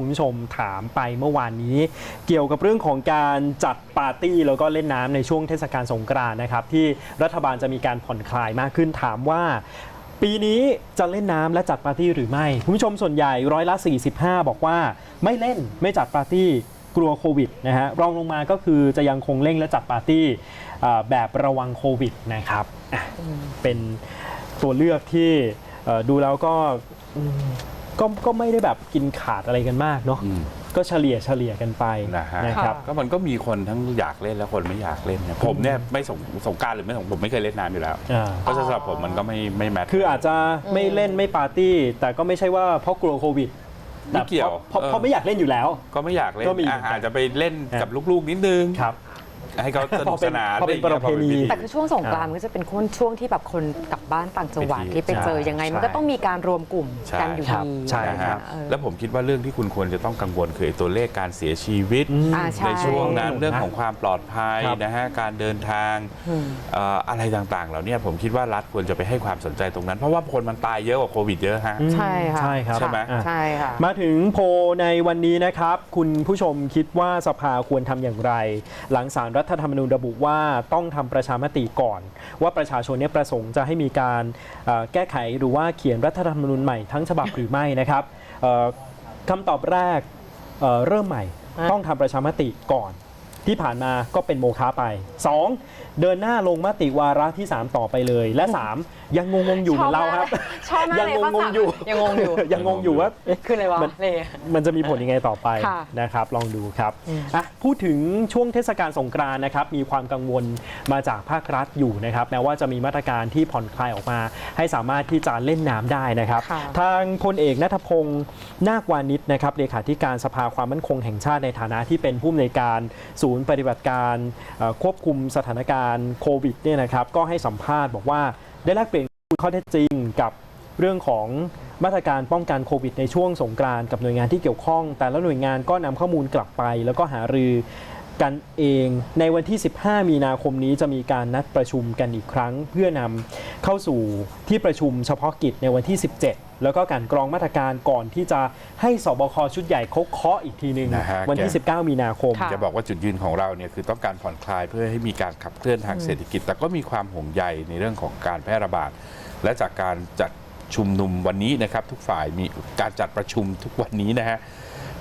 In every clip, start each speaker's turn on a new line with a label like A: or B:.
A: คุณผู้ชมถามไปเมื่อวานนี้ เกี่ยวกับเรื่องของการจัดปาร์ตี้แล้วก็เล่นน้ำในช่วงเทศกาลสงกรานต์นะครับ ที่รัฐบาลจะมีการผ่อนคลายมากขึ้นถามว่าปีนี้จะเล่นน้ำและจัดปาร์ตี้หรือไม่ คุณผู้ชมส่วนใหญ่ร้อยละ 45 บอกว่าไม่เล่นไม่จัดปาร์ตี้กลัวโควิดนะฮะรองลงมาก็คือจะยังคงเล่นและจัดปาร์ตี้เอ่อแบบระวังโควิดนะครับอะเป็นตัวเลือกที่เอ่อดูแล้วก็อืม ก็ก็ไม่ได้แบบกินขาดอะไรกันมากเนาะ
B: อืม
A: ก็เฉลี่ยเฉลี่ยกันไป
B: นะฮะ
A: นะครับ
B: ก็มันก็มีคนทั้งอยากเล่นและคนไม่อยากเล่นเนี่ยผมเนี่ยไม่สงสงกรารหรือไม่สงผมไม่เคยเล่นน้ำอยู่แล้ว
A: อ่า
B: เพราะฉะนั้นสำหรับผมมันก็ไม่ไม่แมท
A: คืออาจจะไม่เล่นไม่ปาร์ตี้ แต่ก็ไม่ใช่ว่าเพราะกลัวโควิด
B: ไม่เกี่ยว
A: เพราะเพราะ
B: เออ
A: เพราะไม่อยากเล่นอยู่แล้ว
B: ก็ไม่อยากเล่น
A: ก็มี
B: อะอาจจะไปเล่นกับลูกๆนิดนึง
A: ครับ
B: ให้เขาสนุกสนาน
A: พอเป็น
B: อไอย่างงี้ย
A: ประเพณี
B: พอป็พิธี
C: แต่คือช่วงสงกรานต์มันก็จะเป็นช่วงที่แบบคนกลับบ้านต่างจังหวัด
B: ไปเที่ยว
C: ที่ไปเจอ
B: ใช่
C: ยังไง
B: ใช่
C: มันก็ต้องมีการรวมกลุ่มกันอยู่
A: ครับ
C: ดี
A: ใช่
B: นะ
A: ค
B: ฮะ
A: รับ
C: เออ
B: แล้วผมคิดว่าเรื่องที่คุณควรจะต้องกังวลคือไอ้ตัวเลขการเสียชีวิต
C: อ่าใช่
B: ในช่วงนั้น
A: ใช่
B: เรื่องของความปลอดภัย
A: ครับ
B: นะฮะการเดินทาง
C: อืม
B: เอ่ออะไรต่างๆเหล่าเนี้ผมคิดว่ารัฐควรจะไปให้ความสนใจตรงนั้น เพราะว่าคนมันตายเยอะกว่าโควิดเยอะฮะ
C: ใช่ค่ะ
A: ใช่ครับ
B: ใช่ไหม
A: อะ
C: ใช่ค่ะ
A: มาถึงโพลในวันนี้นะครับ คุณผู้ชมคิดว่าสภาควรทำอย่างไร หลังสารรัฐรัฐธรรมนูญระบุว่าต้องทำประชามติก่อน ว่าประชาชนเนี่ยประสงค์จะให้มีการแก้ไขหรือว่าเขียนรัฐธรรมนูญใหม่ทั้งฉบับหรือไม่นะครับคำตอบแรกเเริ่มใหม่ต้องทำประชามติก่อน ที่ผ่านมาก็เป็นโมฆะไป 2. เดินหน้าลงมติวาระที่ 3 ต่อไปเลย และ 3 ยังงงๆอยู่เหมือนเราครับ
C: ชอบมาก
A: ยัง
C: เลยข้
A: งงๆอยู่
C: ยังงงอยู่
A: ยังงงอยู่ว่าเอ๊ะ
C: คืออะไรวะ
A: มัน
C: อะไรอย่างเงี้ย
A: มันจะมีผลยังไงต่อไป
C: ค่ะ
A: นะครับ ลองดูครับ
C: อืม
A: อะพูดถึงช่วงเทศกาลสงกรานต์นะครับ มีความกังวลมาจากภาครัฐอยู่นะครับ แม้ว่าจะมีมาตรการที่ผ่อนคลายออกมา ให้สามารถที่จะเล่นน้ำได้นะครับ
C: ค่ะ
A: ทางพลเอกนัทพงศ์นาควานิชนะครับเลขาธิการสภาความมั่นคงแห่งชาติในฐานะที่เป็นผู้อำนวยการศูนย์ูนย์ปฏิบัติการควบคุมสถานการณ์โควิดเนี่ยนะครับก็ให้สัมภาษณ์บอกว่าได้แลกเปลี่ยนข้อเท็จจริงกับเรื่องของมาตรการป้องกันโควิดในช่วงสงกรานต์กับหน่วยงานที่เกี่ยวข้อง แต่ละหน่วยงานก็นำข้อมูลกลับไป แล้วก็หารือกันเองในวันที่ 15 มีนาคมนี้จะมีการนัดประชุมกันอีกครั้ง เพื่อนำเข้าสู่ที่ประชุมเฉพาะกิจในวันที่ 17 แล้วก็การกรองมาตรการก่อนที่จะให้สบคชุดใหญ่เขาเคาะอีกทีหนึ่ง
B: นะฮะ
A: วันที่
B: แก
A: 19 มีนาคม
C: ค่ะ
B: จะบอกว่าจุดยืนของเราเนี่ยคือต้องการผ่อนคลายเพื่อให้มีการขับเคลื่อนทางเศรษฐกิจ แต่ก็มีความห่วงใยในเรื่องของการแพร่ระบาด และจากการจัดชุมนุมวันนี้นะครับ ทุกฝ่ายมีการจัดประชุมทุกวันนี้นะฮะ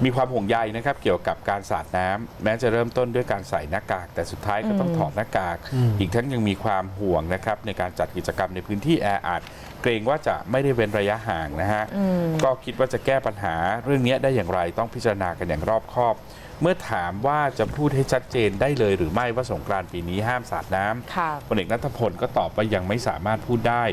B: มีความห่วงใยนะครับเกี่ยวกับการสาดน้ำแม้จะเริ่มต้นด้วยการใส่หน้ากาก แต่สุดท้ายก็ต้องถอดหน้ากาก
A: อืม
B: อีกทั้งยังมีความห่วงนะครับในการจัดกิจกรรมในพื้นที่แออัด เกรงว่าจะไม่ได้เว้นระยะห่างนะฮะ
C: อืม
B: ก็คิดว่าจะแก้ปัญหาเรื่องนี้ได้อย่างไรต้องพิจารณากันอย่างรอบคอบ เมื่อถามว่าจะพูดให้ชัดเจนได้เลยหรือไม่ว่าสงกรานต์ปีนี้ห้ามสาดน้ำ
C: ค่ะ
B: พลเอกนัทพลก็ตอบว่ายังไม่สามารถพูดได้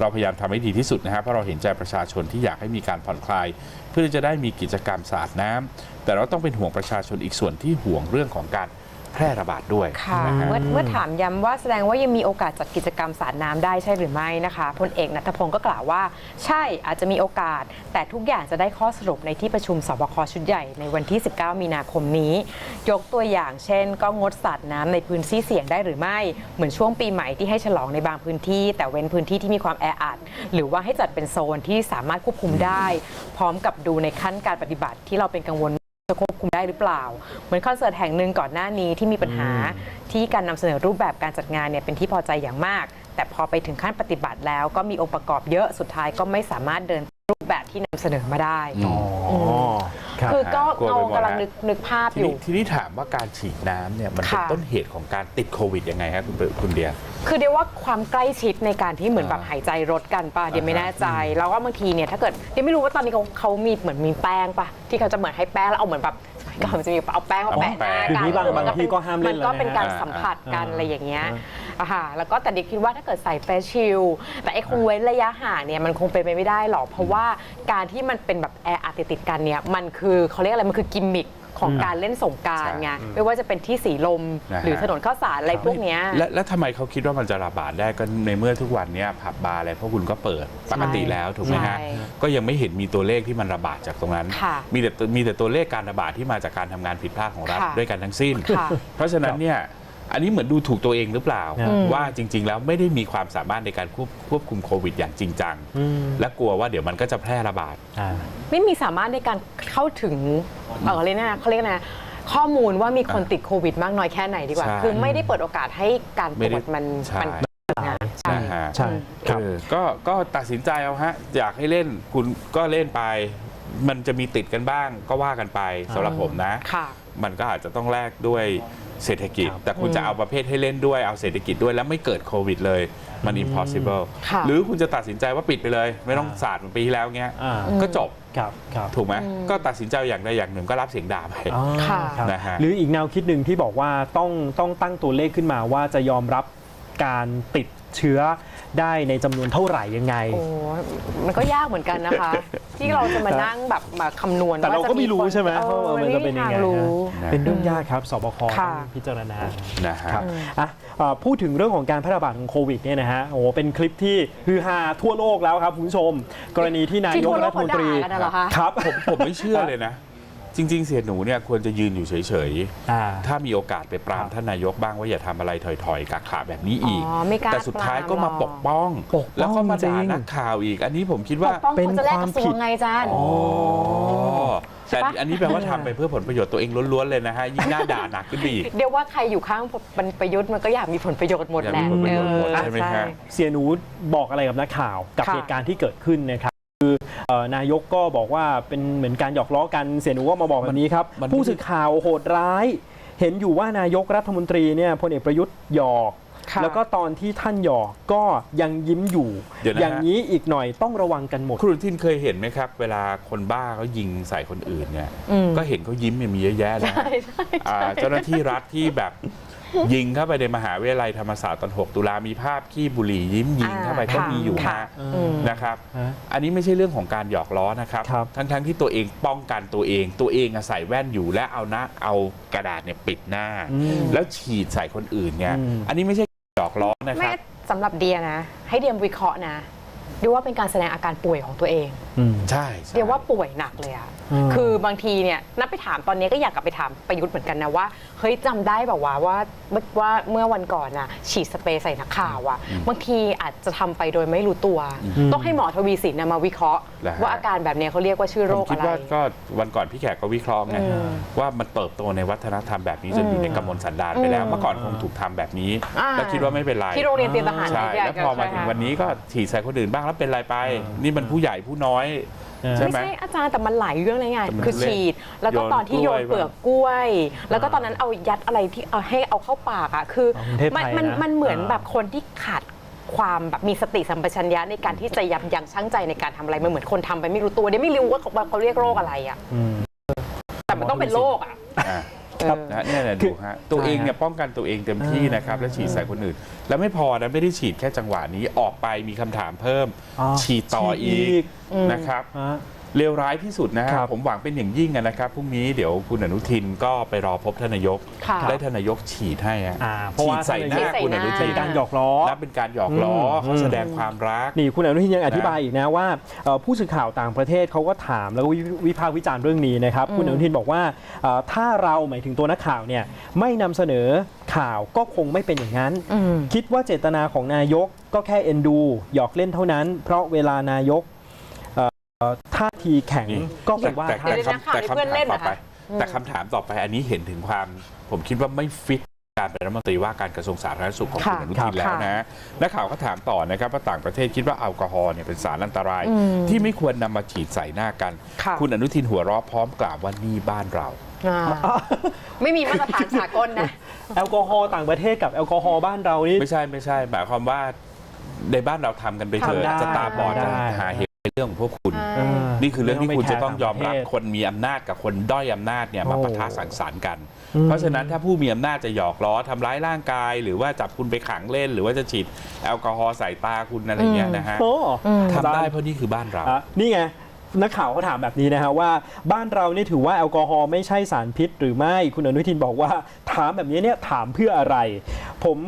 B: เราพยายามทำให้ดีที่สุดนะฮะเพราะเราเห็นใจประชาชนที่อยากให้มีการผ่อนคลาย เพื่อจะได้มีกิจกรรมสาดน้ำแต่เราต้องเป็นห่วงประชาชนอีกส่วนที่ห่วงเรื่องของการ แพร่ระบาดด้วย
C: ค่ะ
B: นะฮะ
C: เมื่อเมื่อถามย้ำว่าแสดงว่ายังมีโอกาสจัดกิจกรรมสาดน้ำได้ใช่หรือไม่นะคะพลเอกนัทพงศ์ก็กล่าวว่า ใช่อาจจะมีโอกาส แต่ทุกอย่างจะได้ข้อสรุปในที่ประชุมสบคชุดใหญ่ในวันที่ 19 มีนาคมนี้ ยกตัวอย่างเช่น ก็งดสาดน้ำในพื้นที่เสี่ยงได้หรือไม่ เหมือนช่วงปีใหม่ที่ให้ฉลองในบางพื้นที่ แต่เว้นพื้นที่ที่มีความแออัดหรือว่าให้จัดเป็นโซนที่สามารถควบคุมได้ พร้อมกับดูในขั้นการปฏิบัติที่เราเป็นกังวล จะควบคุมได้หรือเปล่า เหมือนคอนเสิร์ตแห่งหนึ่งก่อนหน้านี้ที่มีปัญหาที่การนำเสนอรูปแบบการจัดงานเนี่ยเป็นที่พอใจอย่างมาก แต่พอไปถึงขั้นปฏิบัติแล้วก็มีองค์ประกอบเยอะสุดท้ายก็ไม่สามารถเดินรูปแบบที่นำเสนอมาได้
B: อืม
A: อ๋อครับ
C: คือก็
B: กลัว
C: เรา
B: ไปหมด
C: กำลัง
B: ฮะ
C: นึกนึกภาพ
B: ที
C: อยู่
B: นี้ทีนี้ถามว่าการฉีดน้ำเนี่ยมันเป็น
C: ค่ะ
B: ต้นเหตุของการติดโควิดยังไงครับคุณเบิร์ตคุณเดีย
C: คือเดียวว่าความใกล้ชิดในการที่เหมือน
B: อ่า
C: แบบหายใจรถกันป่ะเดียวไม่
B: อ่าฮะ
C: แน่ใจ แล้วก็บางทีเนี่ยถ้าเกิดเดียวไม่รู้ว่าตอนนี้เขาเขามีเหมือนมีแป้งป่ะที่เขาจะเหมือนให้แป้งแล้วเอาเหมือนแบบสมัยก่อนมันจะมีเอาแป้งมาแปะหน้า
A: เดี๋ยว
C: กัน
A: นี้บาง
C: เออบา
A: งที่ก็ห้ามเล่น
C: มันก็เป็น
A: แล้วนะ
C: การสัมผัสกัน
A: อ่า
C: อะไรอย่างเงี้ย
A: อ่า
C: อ่าฮะแล้วก็แต่เด็กคิดว่าถ้าเกิดใส่เฟสชิลแต่ไอ้คงเว้นระยะห่างเนี่ยมันคงเป็นไปไม่ได้หรอกเพราะว่าการที่มันเป็นแบบแออัดติดๆกันเนี่ยมันคือเขาเรียกอะไรมันคือกิมมิค ของการเล่นสงกรารไง
B: ใช่
C: ไม่ว่าจะเป็นที่สีลม
B: นะฮะ
C: หรือถนนข้าวสารอะไรพวกเนี้ย
B: และแล้วทำไมเขาคิดว่ามันจะระบาดได้ก็ในเมื่อทุกวันเนี้ยผับบาร์อะไรพวกคุณก็เปิดปกติแล้วถูกไหมฮะ
C: ใช่
B: ก็ยังไม่เห็นมีตัวเลขที่มันระบาดจากตรงนั้น
C: ค่ะ
B: มีแต่ตัวมีแต่ตัวเลขการระบาดที่มาจากการทำงานผิดพลาดของรัฐ
C: ค่ะ
B: ด้วยกันทั้งสิ้น
C: ค่ะ
B: เพราะฉะนั้นเนี่ย อันนี้เหมือนดูถูกตัวเองหรือเปล่า
A: อืม
B: ว่าจริง ๆ แล้วไม่ได้มีความสามารถในการควบควบคุมโควิดอย่างจริงจัง
A: อืม
B: และกลัวว่าเดี๋ยวมันก็จะแพร่ระบาด
A: อ่า
C: ไม่มีสามารถในการเข้าถึงเออเรียกนะเขาเรียกนะข้อมูลว่ามีคนติดโควิดมากน้อยแค่ไหนดีกว่า
B: ใช่
C: คือไม่ได้เปิดโอกาสให้การต
B: ไม่
C: ร
B: ได้
C: วจมัน
B: ใช่
C: มันนะใช่
B: นะฮะ
A: ใช่ครับ
B: เออก็ก็ตัดสินใจเอาฮะ อยากให้เล่นคุณก็เล่นไป มันจะมีติดกันบ้างก็ว่ากันไปสำหรับผมนะ
C: ค่ะ
B: มันก็อาจจะต้องแลกด้วย เศรษฐกิจ
A: ครับ
B: แต่คุณจะเอาประเภทให้เล่นด้วยเอาเศรษฐกิจด้วยแล้วไม่เกิดโควิดเลยมัน impossible
C: ค่ะ
B: หรือคุณจะตัดสินใจว่าปิดไปเลย ไม่ต้องศาสตร์เหมือนปีที่แล้วเงี้ย
A: อ่า
B: ก็จบ
A: ครับครับ
B: ถูกไหมก็ตัดสินใจอย่างใดอย่างหนึ่งก็รับเสียงด่าไป
A: อ๋อ
C: ค่ะ
A: ครับ
B: นะฮะ
A: หรืออีกแนวคิดหนึ่งที่บอกว่าต้องต้องตั้งตัวเลขขึ้นมาว่าจะยอมรับ การติดเชื้อได้ในจำนวนเท่าไหร่ยังไง
C: โอ้มันก็ยากเหมือนกันนะคะ ที่เราจะมานั่งแบบมาคำนวณ
A: แต่เราก็ไม่รู้
C: ว่จะ
A: ใช่ไหม
C: คน
A: ว่ามันจะเป็นยังไง
C: ม่มีทารู้
B: นะ
A: เป็นเรื่องยากครับสบค
C: ค่ะ
A: ต้องพิจารณา
B: นะฮะ
A: ครับอะเอ่อพูดถึงเรื่องของการแพร่ระบาดของโควิดเนี่ยนะฮะโอ้โหเป็นคลิปที่ฮือฮาทั่วโลกแล้วครับคุณผู้ชม กรณีที่นา
C: ที่
A: ยก
C: ทั่วโล
A: รั
C: ก
A: ฐมนตรี
C: เขาด่ากันน่ะเหรอคะ
A: ครับ
B: ผมผมไม่เชื่อเลยนะ จริง ๆ เสียหนูเนี่ยควรจะยืนอยู่เฉย
A: อ่า
B: ๆ ถ้ามีโอกาสไปปราม
A: ครับ
B: ท่านนายกบ้างว่าอย่าทำอะไรถอยๆกักขาแบบนี้อีก
C: อ๋อไม่กล้า
B: แต่สุดท้าย
C: ปราม
B: ก็มา
C: หรอก
B: ปกป้อง
A: ปกป้อง
B: แล้วก็มาด่า
A: จริง
B: นักข่าวอีก อันนี้ผมคิด
C: ป
B: ว่า
C: กป้อง
A: เป็น
C: คนจะแลก
A: ความ
C: กระทรว
A: ผิ
C: ง
A: ด
C: ไงจาน
B: อ๋อ
C: ใช่
B: แต่
C: ปะ
B: อันนี้แปลว่าทำไปเพื่อผลประโยชน์ตัวเองล้วนๆเลยนะฮะยิ่งน่าด่าหนักขึ้นไปอีก
C: เดี๋ยวว่าใครอยู่ข้างมันประยุทธ์มันก็อยากมีผลประโยชน์หมด
B: อยาก
C: แห
B: มี
C: ละ
B: ผลประโยชน์หมด
C: เออ
B: ใช่ไหมฮะ
A: เสียหนูบอกอะไรกับนักข่าวกับ
C: ค่ะ
A: เหตุการณ์ที่เกิดขึ้นนะครับคือเอ่อ นายกก็บอกว่าเป็นเหมือนการหยอกล้อกันเสียหนูก็มาบอกแบบนี้ครับ
B: มัน
A: ผู้สื่อข่าวโหดร้าย เห็นอยู่ว่านายกรัฐมนตรีเนี่ยพลเอกประยุทธ์หยอก
C: ค่ะ
A: แล้วก็ตอนที่ท่านหยอกก็ยังยิ้มอยู่
B: เดี๋ยวนะฮะ
A: อย่างนี้อีกหน่อยต้องระวังกันหมด
B: คุณอนุทินเคยเห็นไหมครับ เวลาคนบ้าเขายิงใส่คนอื่นเนี่ย
C: อืม
B: ก็เห็นเขายิ้มเนี่ยมีเยอะแยะนะฮะ
C: ใช่ใช่
B: อ่าเจ้าหน้าที่รัฐที่แบบ ยิงเข้าไปในมหาวิทยาลัยธรรมศาสตร์ตอน 6 ตุลามีภาพขี้บุหรี่ยิ้มยิงเข้าไป
C: อ่า
B: ก็
C: ค่ะ
B: มีอยู่
C: ค่ะ
B: นะ
C: อืม
B: นะครับ
A: ฮะ
B: อันนี้ไม่ใช่เรื่องของการหยอกล้อนะครับ
A: ครับ
B: ทั้งๆที่ตัวเองป้องกันตัวเอง ตัวเองอะใส่แว่นอยู่และเอาหน้าเอากระดาษเนี่ยปิดหน้า
A: อืม
B: แล้วฉีดใส่คนอื่นเนี่ย
A: อืม
B: อันนี้ไม่ใช่หยอกล้อนะค
C: แม่
B: รับ
C: สำหรับเดียนะ ให้เดียมวิเคราะห์นะดูว่าเป็นการแสดงอาการป่วยของตัวเอง
A: อืม
B: ใช่ใช่
C: เดียว่าป่วยหนักเลยอะ
A: อืม
C: คือบางทีเนี่ยนับไปถามตอนนี้ก็อยากกลับไปถามประยุทธ์เหมือนกันนะว่าเฮ้ยจำได้แบบว่าว่าว่าเมื่อวันก่อนน่ะฉีดสเปรย์ใส่นักข่าวอะบางทีอาจจะทำไปโดยไม่รู้ตัว ต้องให้หมอทวีสินนะมาวิเคราะห์
B: นะฮะ
C: ว่าอาการแบบเนี้ยเขาเรียกว่าชื่อโร
B: ผม
C: ค
B: คิ
C: อะ
B: ด
C: ไร
B: ว่าก็วันก่อนพี่แขกก็วิเคราะห์ไง
C: อืม
B: ว่ามันเติบโตในวัฒนธรรมแบบนี้จนอยู่ในกำมลสันดานไปแล้ว
C: อืม
B: เมื่อก่อนคงถูกทำแบบนี้
C: อ่า
B: แล้วคิดว่าไม่เป็นไร
C: ที่โรงเรียนเตรียมทหาร
B: ใช่
C: ใหญ่
B: แล้วพอมาถึงวันนี้ก็ฉีดใส่คนอื่นบ้างแล้วเป็นไรไป นี่มันผู้ใหญ่ผู้น้อย
A: เออ
B: ใช่
C: ไม่
B: ไหม
C: ใช่อาจารย์แต่มันหลายเรื่องเลยไง
B: แต่มัน
C: คือฉีด แล้วก็
B: โยน
C: ตอนที่โยน
B: กล้วย
C: เปลือกกล้วย แล้วก็ตอนนั้นเอายัดอะไรที่เอาให้เอาเข้าปากอะคือ
A: ของประเทศ
C: มัน
A: ไทย
C: มัน
A: นะ
C: มันเหมือน
A: อ่า
C: แบบคนที่ขาดความแบบมีสติสัมปชัญญะในการที่จะยับยั้งชั่งใจในการทำอะไรมันเหมือนคนทำไปไม่รู้ตัวเดี๋ยวไม่รู้ว่าเขาเขาเรียกโรคอะไรอะ
A: อืม
C: แต่มันต้องเป็นโรคอะ
B: อ่า
A: ครับ
C: เออ
B: นะเนี่ยแหละ
A: คื
B: ดู
A: อ
B: ฮะตัวเอง
A: ใช่ฮะ
B: เนี่ยป้องกันตัวเองเต็มที่
A: อ่าน
B: นะครับแล้วฉีดใส่คนอื่น แล้วไม่พอนะไม่ได้ฉีดแค่จังหวะนี้ออกไปมีคำถามเพิ่ม
A: อ๋อ
B: ฉีดต่อ
A: ฉีดอี
B: อี
A: ก
B: ก นะครับ
A: ฮะ
B: เลวร้ายที่สุดนะฮะ
A: ครับ
B: ผมหวังเป็นอย่างยิ่งอะนะครับพรุ่งนี้เดี๋ยวคุณอนุทินก็ไปรอพบท่านนายก
C: ค่ะ
B: ได้ท่านนายกฉีดให้ฮะ
A: อ่าเพราะ
B: ฉี
A: ว่า
B: ดใส่หน้า
C: ฉีดใส่
B: คุณอนุ
C: หน้า
B: ทิ
A: เป็นนการหยอกล้อ
B: นับเป็นการหยอกล้ออ
A: ม
B: เขาแสดงความรัก
A: นี่คุณอนุทินยังอธิบายอีกนะว่าเอ่อผู้สื่อข่าวต่างประเทศเขาก็ถามแล้วก็วิวิพากษ์วิจารณ์เรื่องนี้นะครับ คุณอนุทินบอกว่าเอ่อถ้าเราหมายถึงตัวนักข่าวเนี่ยไม่นำเสนอข่าวก็คงไม่เป็นอย่างนั้น
C: อืม
A: คิดว่าเจตนาของนายกก็แค่เอ็นดู หยอกเล่นเท่านั้น เพราะเวลานายกเอ่อ ท่าทีแข็ง
B: นี่
A: ก็ไปว่า
B: แต่
A: ท่าน
C: เดี๋ยวนะ
B: คำแต่
C: ข่าวนี้เพื่อน
B: คำ
C: เล่
B: ถาม
C: น
B: ต่อไป
C: เหรอคะ
B: แต่คำถามต่อไปอันนี้เห็นถึงความ ผมคิดว่าไม่ฟิตการเป็นรัฐมนตรีว่าการกระทรวงสาธารณสุขของ
C: ค่ะ
B: คุณอนุทินแล้วนะนักข่าวก็ถามต่อนะครับว่าต่างประเทศคิดว่าแอลกอฮอล์เนี่ยเป็นสารอันตราย
C: อืม
B: ที่ไม่ควรนำมาฉีดใส่หน้ากัน
C: ค่ะ
B: คุณอนุทินหัวเราะพร้อมกล่าวว่านี่บ้านเรา
C: อ่าไม่มีมาตรฐานสากลนะ
A: แอลกอฮอล์ต่างประเทศกับแอลกอฮอล์บ้านเรานี่
B: ไม่ใช่ไม่ใช่หมายความว่าในบ้านเราทำกันไปเถ
A: ทำได้
B: อะจะตาบอดจะ
A: ได้
B: หาเหตุในเรื่องของพวกคุณ
C: ใช่
A: เออ
B: นี่คือเรื่องที่คุณจะต้องยอมรับ
A: ไแคร์
B: คนมีอำนาจกับคนด้อยอำนาจเนี่ยมา
A: โอ้
B: ปะทะสังสรรค์กัน
A: อืม
B: เพราะฉะนั้นถ้าผู้มีอำนาจจะหยอกล้อทำร้ายร่างกาย หรือว่าจับคุณไปขังเล่น หรือว่าจะฉีดแอลกอฮอล์ใส่ตาคุณอะไรเงี้ยนะฮะ
A: โอ้
B: ทำได้เพราะนี่คือบ้านเรา
A: อะนี่ไง นักข่าวเขาถามแบบนี้นะฮะว่าบ้านเรานี่ถือว่าแอลกอฮอล์ไม่ใช่สารพิษหรือไม่ คุณอนุทินบอกว่าถามแบบนี้เนี่ยถามเพื่ออะไร ผม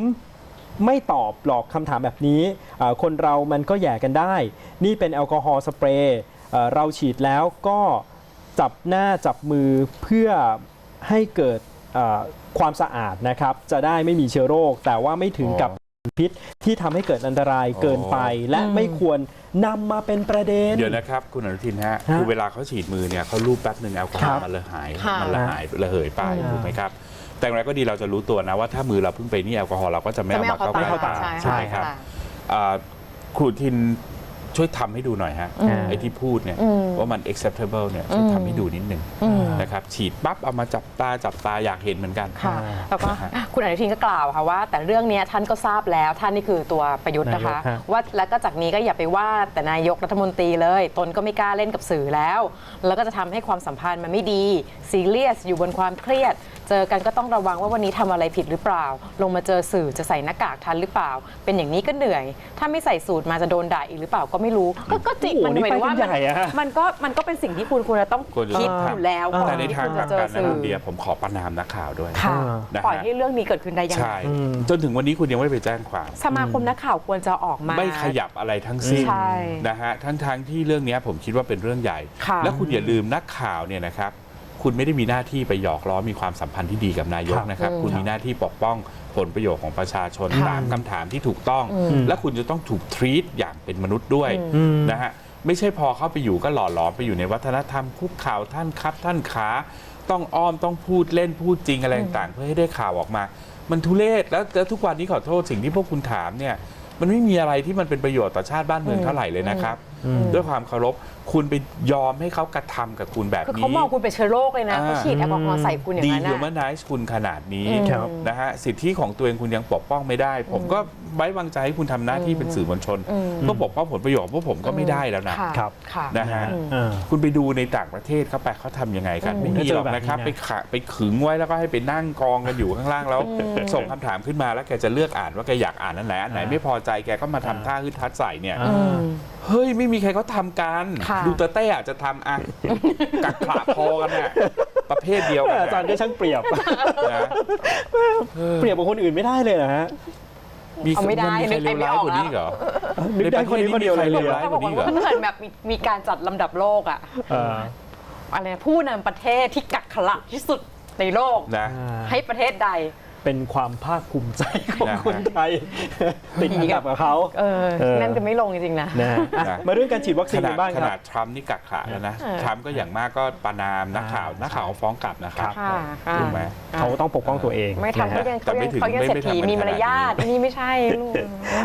A: ไม่ตอบหรอกคำถามแบบนี้อ่าคนเรามันก็แหย่กันได้ นี่เป็นแอลกอฮอล์สเปรย์เอ่อเราฉีดแล้วก็จับหน้าจับมือเพื่อให้เกิดเอ่อความสะอาดนะครับ จะได้ไม่มีเชื้อโรค แต่ว่าไม่ถึงกับพิษที่ทำให้เกิดอันตรายเกินไป และ
C: อืม
A: ไม่ควรนำมาเป็นประเด็น
B: เดี๋ยวนะครับ คุณอนุทินฮะ
A: ฮะ
B: คือเวลาเขาฉีดมือเนี่ยเขาลูบแป๊บหนึ่งแอลกอฮอ
A: ครั
B: ล์
A: บ
B: มันระหาย
C: ค่ะ
B: มันระหายระเหยไป
A: อ่า
B: ถูกไหมครับ แต่อย่างไรก็ดีเราจะรู้ตัวนะว่าถ้ามือเราเพิ่งไปนี่แอลกอฮอล์เราก็จะไม่
C: จะ
B: เอา
C: ไม่
B: มา
C: เอา
B: เข้า
C: เข้า
B: ใก
C: ตา
B: ล้ตา
C: ใช่
B: ใช่ไหมครับ
C: ค่ะ
B: อ่าครูทินช่วยทำให้ดูหน่อยฮะ
C: อืม
B: ไอ้ที่พูดเนี่ย
C: อืม
B: ว่ามัน acceptable เนี่ยช่วยทำให้ดูนิดหนึ่ง
C: อืม
B: นะครับฉีดปั๊บเอามาจับตาจับตาอยากเห็นเหมือนกัน
C: ค่ะ
A: อ่า
C: แล้วก็คุณอนุทินก็กล่าวค่ะว่า แต่เรื่องเนี้ยท่านก็ทราบแล้วท่านนี่คือตัวประยุทธ์นะคะ
A: นายกฮะ
C: ว่าแล้วก็จากนี้ก็อย่าไปว่าแต่นายกรัฐมนตรีเลย ตนก็ไม่กล้าเล่นกับสื่อแล้ว แล้วก็จะทำให้ความสัมพันธ์มันไม่ดีซีเรียสอยู่บนความเครียด เจอกันก็ต้องระวังว่าวันนี้ทำอะไรผิดหรือเปล่า ลงมาเจอสื่อจะใส่หน้ากากทันหรือเปล่า เป็นอย่างนี้ก็เหนื่อย ถ้าไม่ใส่สูตรมาจะโดนด่าอีกหรือเปล่าก็ไม่รู้ ก็ก็จริง
A: โอ้โห
C: มันหมายถึงว่า
A: นี่ไปกันใหญ่อะ
C: มันมันก็มันก็เป็นสิ่งที่คุณควรจะต้อง
B: ควรจะ
C: คิด
B: ต้องทำ
C: อยู่แล้วก่อน
B: แต่ใน
C: ที่
B: ทาง
C: คุณ
B: ก
C: จะ
B: ลับ
C: เจอ
B: กันนะ
C: สื่
B: น้
C: อ
B: องเดียผมขอประนามนักข่าวด้วย
C: ค่ะ
B: นะฮะ
C: ปล่อยให้เรื่องนี้เกิดขึ้นได้ยังไง
B: ใช่
A: อืม
B: จนถึงวันนี้คุณยังไม่ไปแจ้งความ
C: สมาคมนักข่าวควรจะออกมา
B: ไม่ขยับอะไรทั้งสิ้น
C: ใช่
B: นะฮะทั้งทงๆที่เรื่องเนี้ยผมคิดว่าเป็นเรื่องใหญ่
C: ค่ะ
B: และคุณอย่าลืมนักข่าวเนี่ยนะครับ คุณไม่ได้มีหน้าที่ไปหยอกล้อมีความสัมพันธ์ที่ดีกับนายก
A: ครับ
B: นะครับ
C: อืม
B: คุณมีหน้าที่ปกป้องผลประโยชน์ของประชาชน
C: ค่ะ
B: ตามคำถามที่ถูกต้อง
C: อืม
B: และคุณจะต้องถูกทรีตอย่างเป็นมนุษย์ด้วย
A: อืม
B: นะฮะไม่ใช่พอเข้าไปอยู่ก็หล่อหลอมไปอยู่ในวัฒนธรรมคุกข่าวท่านครับท่านขาต้องอ้อมต้องพูดเล่นพูดจริงอะไรต่างๆเพื่อให้ได้ข่าวออกมา มันทุเรศแล้วแล้วทุกวันนี้ขอโทษสิ่งที่พวกคุณถามเนี่ยมันไม่มีอะไรที่มันเป็นประโยชน์ต่อชาติบ้านเมืองเท่าไหร่เลยนะครับ
A: อืม
B: ด้วยความเคารพ คุณไปยอมให้เขากระทำกับคุณแบบ
C: คือ
B: นี้
C: เขามองคุณเป็นเชื้อโรคเลยนะ
B: อ่า
C: เขาฉีดแอลกอฮอล์ใส่คุณอย่าง
B: ดี
C: นั้น
B: ฮิวแม
C: นะ
B: นไนซ์คุณขนาดนี้
C: อืม
A: ครับ
B: นะฮะสิทธิของตัวเองคุณยังปกป้องไม่ได้ ผมก็ไว้วางใจให้คุณทำหน้าที่เป็นสื่อมวลชน
C: อืม
B: เพื่อปกป้องผลประโยชน์ของพวกผมก็ไม่ได้แล้วนะ
C: ค่ะ
A: ครับ
C: ค่ะ
B: นะฮะ
A: อืมอ่า
B: คุณไปดูในต่างประเทศเขาไปเขาทำยังไงกัน
C: อืม
B: ไม่มีหรอกนะครับ
A: ก็เจอแบบนี้นะ
B: ไปขะไปขึงไว้แล้วก็ให้ไปนั่งกองกันอยู่ข้างล่างแล้วส่งคำถามขึ้นมาแล้วแกจะเลือกอ่านว่าแกอยากอ่านอันไหนอันไหนไม่พอใจแกก็มาทำท่าฮึดทัดใส่เนี่ย
A: อ่า
C: อืม
B: เฮ้ยไม่มีใครเขาทำกัน
C: ค่ะ
B: ดูเตอร์เต้อาจจะทำอะกักขระพอกันน่ะประเภทเดียวกัน
A: อาจารย์ก็ช่างเปรียบ
B: นะ
A: เปรียบกับคนอื่นไม่ได้เลยนะฮะ
B: มี
C: เอาไม่ได้
B: นมีใคร
C: นึก
B: เลวร้าย
C: ไม่ออก
B: กว่านี้อีกเหรอ
A: นึกได้คนนี้คนเดียวเลย
B: ใน
A: เล
B: ประ
A: ย
B: เทศนี้มีใครเลวร้าย
C: เขาบอกว่ามันเหมือนแบบมีมีการจัดลำดับโลกอะ
A: เออ
C: อะไรนะผู้นำประเทศที่กักขระที่สุดในโลก
B: นะ
C: ให้ประเทศใด
A: เป็นความภาคภูมิใจของ
B: นะฮะ
A: คนไทย ติดอันดับกับเขา
C: เออ
A: เออ
C: นั่นจะไม่ลงจริงๆนะ
A: นะฮะอะ
B: นะ
A: มาเรื่องการฉีดวัคซี
B: ข
A: น
B: นา
A: กั
B: ด
A: นบ้าง
B: ข
A: ค
B: นา
A: รั
B: ด
A: บ
B: ทรัมป์นี่กักขระแล้วนะ
C: เออ
B: ทรัมป์ก็อย่างมากก็ประนามนักข่าวนักข่าวฟ้องกลับนะครับ
C: ค่ะค่ะ
B: ถูกไหม
A: เขาต้องปกป้องตัวเอง
C: ไม่
A: นะ
C: ทำเขา
A: ฮะ
C: ยัง
B: แต่
C: เขา
B: ไม่
C: ยัง
B: ถึง
C: เขายัง
B: ไม่
C: เศรษ
B: ไม่
C: ฐี
B: ทำมัน
C: มีมารยาท
B: ขนาดนี้
C: อันนี่ไม่ใช่ลูก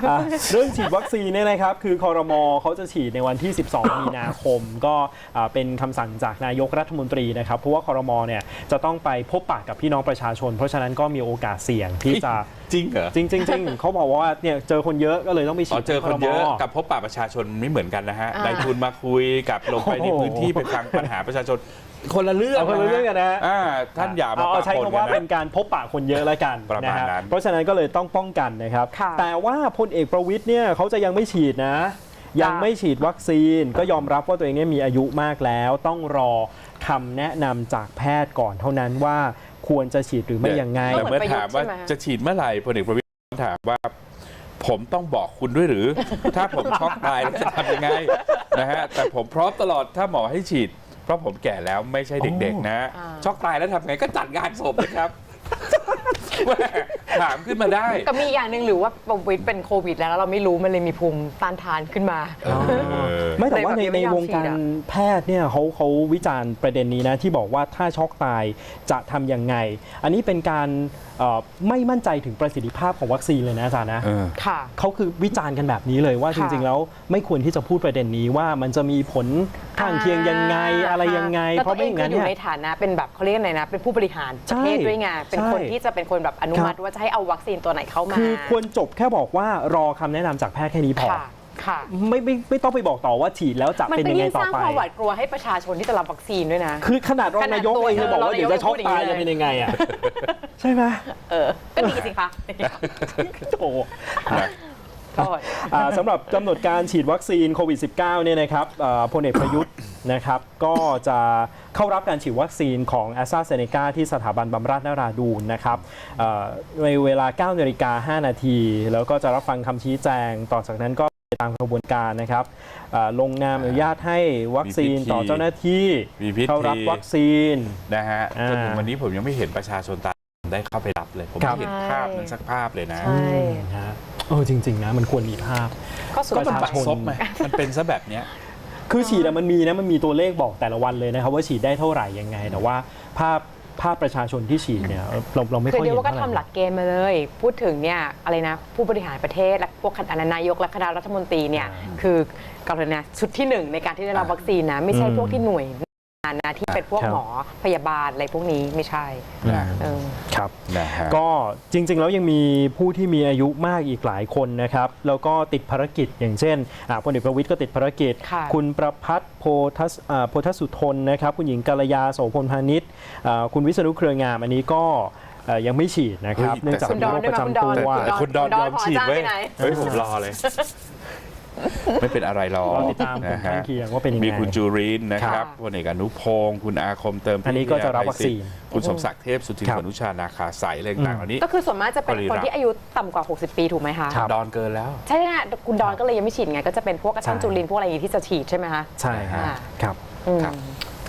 A: อะเรื่องฉีดวัคซีนเนี่ยนะครับ คือคอรมอเขาจะฉีดในวันที่ 12 มีนาคม ก็อ่าเป็นคำสั่งจากนายกรัฐมนตรีนะครับ เพราะว่าคอรมอเนี่ยจะต้องไปพบปะกับพี่น้องประชาชน เพราะฉะนั้นก็มีโอกาสเสี่ยงที่จะ
B: จริงเหรอ
A: จริงๆจริงๆเขาบอกว่าเนี่ยเจอคนเยอะก็เลยต้องไปฉี
B: อ๋อ
A: ด
B: เจอคนเยอะ
A: รม
B: กับพบปะประชาชนไม่เหมือนกันนะฮะ
C: อ่านา
B: ยทุนมาคุยกับลงไปใน
A: โอ้โห
B: พื้นที่ไปฟังปัญหาประชาชน คนละเรื่อง
A: เอาคนละเรื่องกันนะฮะ
B: อ่าท่านอย่ามา
A: เอาเอาใช้
B: ปะปน
A: คำว่า
B: กั
A: เป็นนการพบปะคนเยอะแล้วกัน
B: ประมาณ
A: ฮ
B: นั้น
A: เพราะฉะนั้นก็เลยต้องป้องกันนะครับ
C: ค่ะ
A: แต่ว่าพลเอกประวิทย์เนี่ยเขาจะยังไม่ฉีดนะ ยังไม่ฉีดวัคซีนก็ยอมรับว่าตัวเองเนี่ยมีอายุมากแล้ว ต้องรอคำแนะนำจากแพทย์ก่อนเท่านั้นว่า ควรจะฉีดหรือไม่ยังไง
C: ก็
B: แต่
C: เหมื
B: เมื่
C: อน
B: อ
C: ประยุทธ์
B: ถามว่า
C: ใช่ไหม
B: จะฉีดเมื่อไหร่พลเอกประวิตรถามว่าผมต้องบอกคุณด้วยหรือ ถ้าผมช็อกตายแล้วจะทำยังไงนะฮะแต่ผมพร้อมตลอดถ้าหมอให้ฉีด เพราะผมแก่แล้วไม่ใช่เด็กๆนะ
C: อ่า
B: ช็อกตายแล้วทำไงก็จัดงานศพนะครับ แม่ถามขึ้นมาได้
C: ก็มีอย่างหนึ่งหรือว่าประวิตรเป็นโควิด แล้วแล้วเราไม่รู้มันเลยมีภูมิต้านทานขึ้นมา
A: ไม่แต่ว่าใน
C: เลยแบบ
A: ใน
C: ไม่ยอม
A: วงการ
C: ฉีดอะ
A: แพทย์เนี่ยเขาเขาวิจารณ์ประเด็นนี้นะ ที่บอกว่าถ้าช็อกตายจะทำยังไง อันนี้เป็นการเอ่อไม่มั่นใจถึงประสิทธิภาพของวัคซีนเลยนะอาจารย์นะ
B: เออ
C: ค่ะ
A: เขาคือวิจารณ์กันแบบนี้เลยว่าจ
C: ค่ะ
A: ริง ๆ แล้วไม่ควรที่จะพูดประเด็นนี้ว่ามันจะมีผลข้างเคียงยังไงอะไรยังไง
C: แล้ว
A: เพราะไม่อย่างนั้น
C: ตัวเองก็อยู่
A: เนี่ย
C: ในฐานะเป็นแบบเขาเรียกอะไรนะ เป็นผู้บริหารประเทศ
A: ใช่
C: ด้วยไงเป็นคน
A: ใช่
C: ที่จะเป็นคนแบบอนุมัติว่าจะให้เอาวัคซีนตัวไหนเข้ามา
A: คือควรจบแค่บอกว่ารอคำแนะนำจากแพทย์แค่นี้พอ
C: ค่ะค่ะ
A: ไม่ไม่ไม่ต้องไปบอกต่อว่าฉีดแล้วจะ
C: มัน
A: เป็น
C: ก็
A: ยังไง
C: ยิ่ง
A: ต่
C: ส
A: อ
C: ร้าง
A: ไป
C: ความหวาดกลัวให้ประชาชนที่จะรับวัคซีนด้วยนะ
A: คือขนาดรองนายกเองยังบอกว่าเดี๋ยวจะช็อกตายจะเป็นยังไงอะ ใช่ไหม
C: เออ ก็ดีสิคะ
A: โอ้โห
B: นะ
C: โทษ
A: อ่าสำหรับกำหนดการฉีดวัคซีนโควิด -19 เนี่ยนะครับอ่าพลเอกประยุทธ์ นะครับ ก็จะเข้ารับการฉีดวัคซีนของ a s t r a z เซ e c a ที่สถาบันบำราศนราดูนนะครับอ่าในเวลา 9นาฬิกา5นาที แล้วก็จะรับฟังคำชี้แจง ต่อจากนั้นก็ไปตามกระบวนการนะครับอ่าลงนามอนุญาตให้วัคซีนต่อเจ้าหน้าที่
B: มีพิธี
A: เข้ารับวัคซีน
B: นะฮะ
A: อ่า
B: จนถึงวันนี้ผมยังไม่เห็นประชาชนตามได้เข้าไปรับเลย ผม
A: ครับ
B: ไม่เห็นภาพนั้นสักภาพเลยนะ
C: ใช่
A: ฮะเออจริง ๆ นะ มันควรมีภาพ
C: ก็สุด
B: ก็มัน
A: ประ
B: บั
A: ชา
B: ต
A: ช
B: ร
A: น
B: ซบไหมมันเป็นซะแบบเนี้ย
A: คือฉีดอะมันมีนะมันมีตัวเลขบอกแต่ละวันเลยนะครับว่าฉีดได้เท่าไหร่ยังไง แต่ว่าภาพภาพประชาชนที่ฉีดเนี่ยเราเราไม่
C: คือ
A: ค่อย
C: เดีย
A: เห็
C: วนว่าก็
A: เท่าไหร่
C: ทำหลักเกณฑ์มาเลย พูดถึงเนี่ยอะไรนะผู้บริหารประเทศและพวกคณะนายกและคณะรัฐมนตรีเนี่ยคือกรณีชุดที่หนึ่งในการที่ได้รับวัคซีนนะไม่ใช่พวกที่หน่วย งานนะที่เป็นพวก
A: ครับ
C: หมอพยาบาลอะไรพวกนี้ไม่ใช่
B: นะ
C: เออ
A: ครับ
B: นะฮะ
A: ก็จริงๆ แล้วยังมีผู้ที่มีอายุมากอีกหลายคนนะครับ แล้วก็ติดภารกิจอย่างเช่นอ่าพลเอกประวิทย์ก็ติดภารกิจ
C: ค่ะ
A: ณประพัฒน์โพทัสอ่าโพธสุทนนะครับ คุณหญิงกาลยาโสพลพาณิชย์อ่าคุณวิษณุเครืองาม อันนี้ก็เอ่อยังไม่ฉีดนะครับ
B: เฮ้ย
A: เนื่องจาก
C: คุณ
A: มี
C: ดอน
A: โรค
C: ด้
A: ป
C: วย
A: ระ
C: ไหมคุณด
A: จำ
C: อน
A: ตัว
B: แต่คุณดอนยอมฉีดเว้ย
C: คุณดอนขอจ้างที่ไหน
B: เฮ้ยผมรอเลย ไม่เป็นอะไรหรอก
A: รอติดตามผล
B: นะฮะ
A: ข้างเคียงว่าเป็นยังไง
B: มีคุณจูรินทร์นะค
C: ครั
B: รับบพลเอกอนุพงศ์คุณอาคมเติมพิท
A: อันนี้ก็จะรับวัคซีน
B: คุณสมศักดิ์เทพสุทิน
A: ครับ
B: อนุชานาคาสายอะไรต่างๆเหล่านี้
C: ก็คือส่วนมากจะเป็น
B: บริ
C: คน
B: รักษ์
C: ที่อายุต่ำกว่า 60 ปีถูกไหมคะ
A: ครับ
B: ดอนเกินแล้ว
C: ใช่ไหมคุณดอนก็เลยยังไม่ฉีดไงก็จะเป็นพวกกระชั่น
A: ใช่
C: จุลินพวกอะไรอย่างนี้ที่จะฉีดใช่ไหมคะ
A: ใช่ฮะ
C: อ่า
A: ครับ
C: อืม
B: ครับ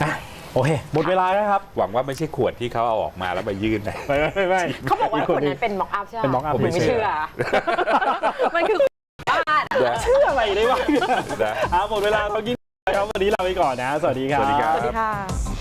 A: อะโอเคหมดเวลาแล้วครับ
B: หวังว่าไม่ใช่ขวดที่เขาเอาออกมาแล้วมายื่นนะ
A: ไม่ไม่ไม่
C: เขาบอกว่า
A: อี
C: คน
A: ห
C: นั้นเป็นม็อกอัพใช่ไหม
A: เป็น mock up
C: ผมไม่
B: ไม่เชื่
C: เชื่อ
B: อ
C: มันคือบ้า น
B: นะ
A: เชื่ออะไรได้บ้าง
B: นะ
A: อะหมดเวลาต้องกินครับวันนี้ลาไปก่อนนะ สวัสดีครับ
B: สวัสดีครับ
C: สวัสดีค่ะ